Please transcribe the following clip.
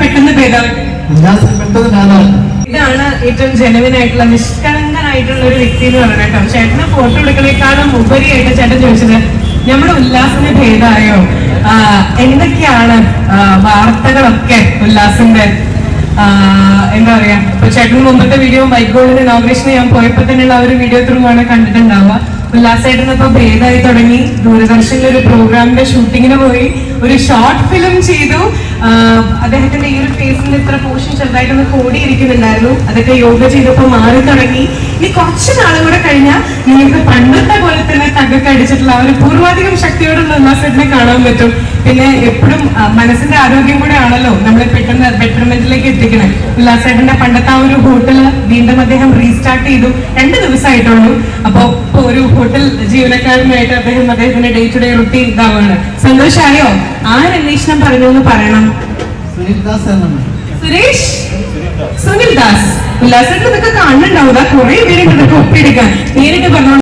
പെട്ടെന്ന് ഭേദം ഉല്ലാസം പെട്ടെന്ന് കാണാറുണ്ട് ഇതാണ് ഏറ്റവും ജെനുവിൻ ആയിട്ടുള്ള നിഷ്കളങ്കനായിട്ടുള്ള ഒരു വ്യക്തി എന്ന് പറയുന്നത് കേട്ടോ. ചേട്ടന് ഫോട്ടോ എടുക്കണേക്കാളും ഉപരിയായിട്ട് ചേട്ടൻ ചോദിച്ചത് നമ്മുടെ ഉല്ലാസിന് ഭേദമായോ? എന്തൊക്കെയാണ് വാർത്തകളൊക്കെ ഉല്ലാസിന്റെ? എന്താ പറയാ? ഇപ്പൊ ചേട്ടന് മുമ്പത്തെ വീഡിയോ ബൈക്ക് ഇനോഗ്രേഷന് ഞാൻ പോയപ്പോ തന്നെയുള്ള ആ ഒരു വീഡിയോ ത്രൂ ആണ് കണ്ടിട്ടുണ്ടാവുക. ഉല്ലാസേട്ടൻ ഇപ്പൊ ഭേദമായി തുടങ്ങി. ദൂരദർശനിൽ ഒരു പ്രോഗ്രാമിന്റെ ഷൂട്ടിങ്ങിന് പോയി. ഒരു ഷോർട്ട് ഫിലിം ചെയ്തു. അദ്ദേഹത്തിന്റെ ഈ ഒരു ഫേസിന്റെ ഇത്ര പോഷൻ ചെറുതായിട്ടൊന്ന് കൂടിയിരിക്കുന്നുണ്ടായിരുന്നു. അതൊക്കെ യോഗ ചെയ്തപ്പോൾ മാറി തുടങ്ങി. ഇനി കുറച്ച് നാളും കൂടെ കഴിഞ്ഞാൽ നിങ്ങൾക്ക് പണ്ടത്തെ പോലെ തന്നെ തകൊക്കെ അടിച്ചിട്ടുള്ള ഒരു പൂർവാധികം ശക്തിയോടുള്ള ഉല്ലാസത്തിനെ കാണാൻ പറ്റും. പിന്നെ എപ്പോഴും മനസ്സിന്റെ ആരോഗ്യം കൂടെ ആണല്ലോ നമ്മളെ പെട്ടെന്ന് ബെറ്റർമെന്റിലേക്ക് എത്തിക്കണേ. ഉല്ലാസേട്ടന്റെ പണ്ടത്തെ ആ ഒരു ഹോട്ടൽ വീണ്ടും അദ്ദേഹം റീസ്റ്റാർട്ട് ചെയ്തു. രണ്ട് ദിവസമായിട്ടുള്ളൂ. അപ്പോ ഒരു ഹോട്ടൽ ജീവനക്കാരനുമായിട്ട് അദ്ദേഹം അദ്ദേഹത്തിന്റെ ഡേ ടു ഡേ റുട്ടീൻ ഇതാവാണ് സന്തോഷമായോ ആരന്വേഷണം പറഞ്ഞു എന്ന് പറയണം? സുനിൽ ദാസ് സുരേഷ്? സുനിൽ ദാസ് ഉല്ലാസേട്ടൻ ഇതൊക്കെ കാണുന്നുണ്ടാവും കുറെ പേര് ഇതൊക്കെ ഒപ്പിയെടുക്കാൻ. നേരിട്ട് പറഞ്ഞു